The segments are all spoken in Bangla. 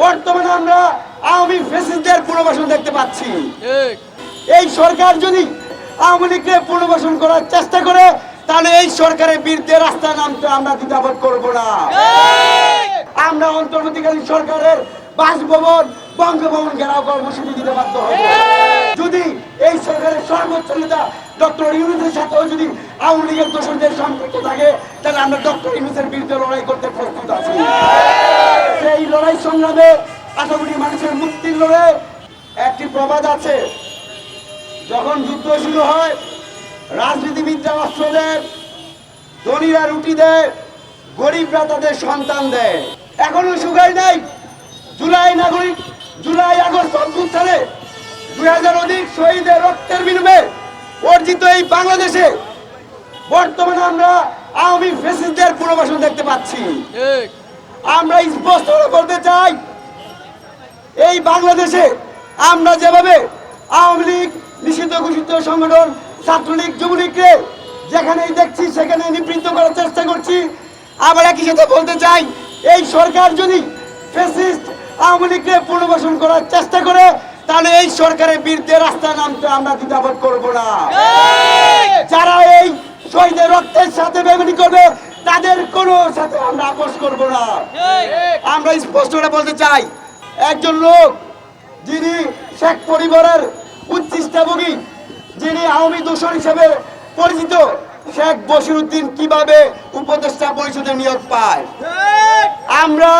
বর্তমানে আমরা আওয়ামী ফেসিসদের পুনর্বাসন দেখতে পাচ্ছি। এই সরকার যদি আওয়ামী লীগকে পুনর্বাসন করার চেষ্টা করে তাহলে এই সরকারের বিরুদ্ধে রাস্তায় নামতে আমরা দ্বিধাবোধ করব না। আমরা অন্তর্বর্তীকালীন সরকারের বাসভবন বঙ্গভবন ঘেরাও কর্মসূচি দিতে বাধ্য হব। যদি এই সরকারের সর্বোচ্চ নেতা ডক্টর ইউনুসের সাথেও যদি আওয়ামী লীগের দোষরদের সম্পর্ক থাকে তাহলে আমরা ডক্টর ইউনুসের বিরুদ্ধে লড়াই করতে প্রস্তুত আছি। সংগ্রামে আশা মানুষের মুক্তির লড়াই একটি প্রবাদ আছে। যখন যুদ্ধ শুরু হয়, রাজনীতিবিদরা অস্ত্র দেয় ধনীরা রুটি দেয়, গরিবরা তাদের সন্তান দেয়। এখনও শুকাই নাই। জুলাই নাগরিক, জুলাই আগস্ট অভ্যুত্থানে দুই হাজার অধিক শহীদের রক্তের বিনিময়ে অর্জিত এই বাংলাদেশে বর্তমানে আমরা আওয়ামী ফেসিসদের পুনর্বাসন দেখতে পাচ্ছি। আমরা স্পষ্ট করে বলতে চাই। এই বাংলাদেশে আমরা যেভাবে আওয়ামী লীগ নিষিদ্ধ ঘোষিত সংগঠন ছাত্রলীগ যুবলীগকে যেখানেই দেখছি সেখানে নিবৃত্ত করার চেষ্টা করছি। আবার একই সাথে বলতে চাই এই সরকার যদি ফেসিস্ট আওয়ামী লীগকে পুনর্বাসন করার চেষ্টা করে তাহলে এই সরকারের বিরুদ্ধে রাস্তায় নামতে আমরা দ্বিধাবোধ করব না। যারা এই শহীদের রক্তের সাথে বেগুনি করবে তাদের কোনো সাথে আমরা আপোষ করব না। আমরা স্পষ্ট করে বলতে চাই, একজন লোক যিনি শেখ পরিবারের উচ্ছিষ্টাভোগী যিনি আওয়ামী দোষর হিসেবে পরিচিত, শেখ বসিরুদ্দিন কীভাবে উপদেষ্টা পরিষদে নিয়োগ পায়? আমরা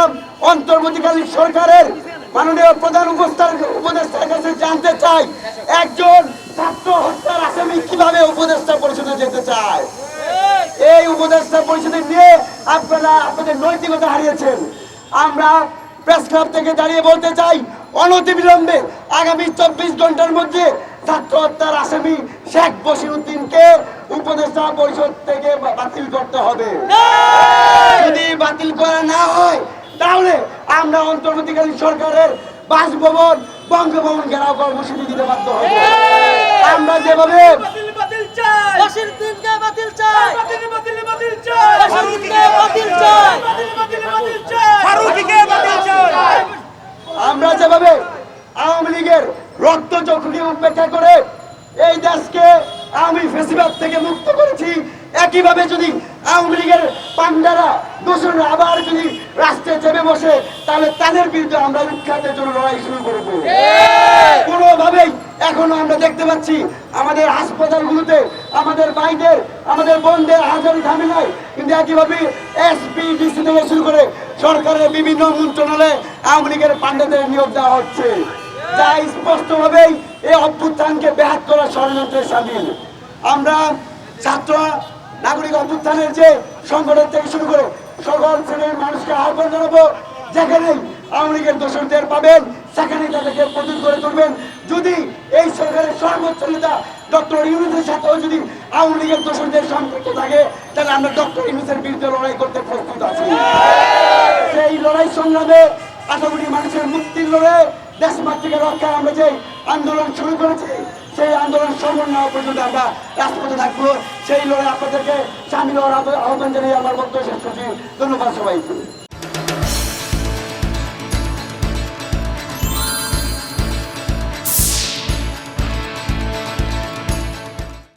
অন্তর্বর্তীকালীন সরকারের মাননীয় প্রধান উপস্থার উপদেষ্টার কাছে জানতে চাই, একজন ছাত্র হত্যার আসামি কীভাবে উপদেষ্টা পরিষদে যেতে চায়? এই উপদেষ্টা পরিষদে নিয়ে আপনারা আপনাদের নৈতিকতা হারিয়েছেন। আমরা প্রেস ক্লাব থেকে দাঁড়িয়ে বলতে চাই অনতিবিলম্বে আগামী চব্বিশ ঘণ্টার মধ্যে ছাত্র হত্যার আসামি শেখ বসিরুদ্দিনকে উপদেষ্টা পরিষদ থেকে বাতিল করতে হবে। যদি বাতিল করা না হয় তাহলে আমরা অন্তর্বর্তীকালীন সরকারের বাসভবন বঙ্গভবন ঘেরাও কর্মসূচি দিতে বাধ্য হবে। আমরা যেভাবে বশিরউদ্দিনকে বাতিল চাই। বশিরউদ্দিনকে বাতিল চাই। আমরা যেভাবে আওয়ামী লীগের রক্ত চক্ষুকে উপেক্ষা করে এই দেশকে আমি ফেসিবাদ থেকে মুক্ত করেছি একইভাবে যদি আওয়ামী লীগের পান্ডারা দোষরা আবার যদি রাষ্ট্রে চেপে বসে তাহলে তাদের বিরুদ্ধে আমরা উৎখাতের জন্য লড়াই শুরু করব। এখনও আমরা দেখতে পাচ্ছি আমাদের হাসপাতালগুলোতে, আমাদের ভাইদের আমাদের বোনদের হাজারি ঝামেলায়। কিন্তু একইভাবে এসপি ডিসি থেকে শুরু করে সরকারের বিভিন্ন মন্ত্রণালয়ে আওয়ামী লীগের পান্ডাদের নিয়োগ দেওয়া হচ্ছে। যা স্পষ্টভাবেই এই অভ্যুত্থানকে ব্যাহাত করার ষড়যন্ত্রের সামিল আমরা ছাত্র নাগরিক অভ্যুত্থানের যে সংগঠন থেকে শুরু করে সকল শ্রেণির মানুষকে আহ্বান জানাব, যেখানেই আওয়ামী লীগের দোষরদের পাবেন, সেখানে তাদেরকে প্রতিরোধ করে তুলবেন। যদি এই সরকারের সর্বোচ্চ নেতা ডক্টর ইউনুসের সাথেও যদি আওয়ামী লীগের দোষরদের সম্পর্ক থাকে, তাহলে আমরা ডক্টর ইউনুসের বিরুদ্ধে লড়াই করতে প্রস্তুত আছি। সেই লড়াই সংগ্রামে আশা করি মানুষের মুক্তির লড়াই দেশ মাতৃকে রক্ষায় আমরা যে আন্দোলন শুরু করেছি, সেই আন্দোলন সমন্বয় পর্যন্ত আমরা রাজপথে থাকব। সেই লড়াই আপনাদেরকে সামিল হওয়ার আহ্বান জানিয়ে আমার বক্তব্য শেষ করছি। ধন্যবাদ সবাইকে।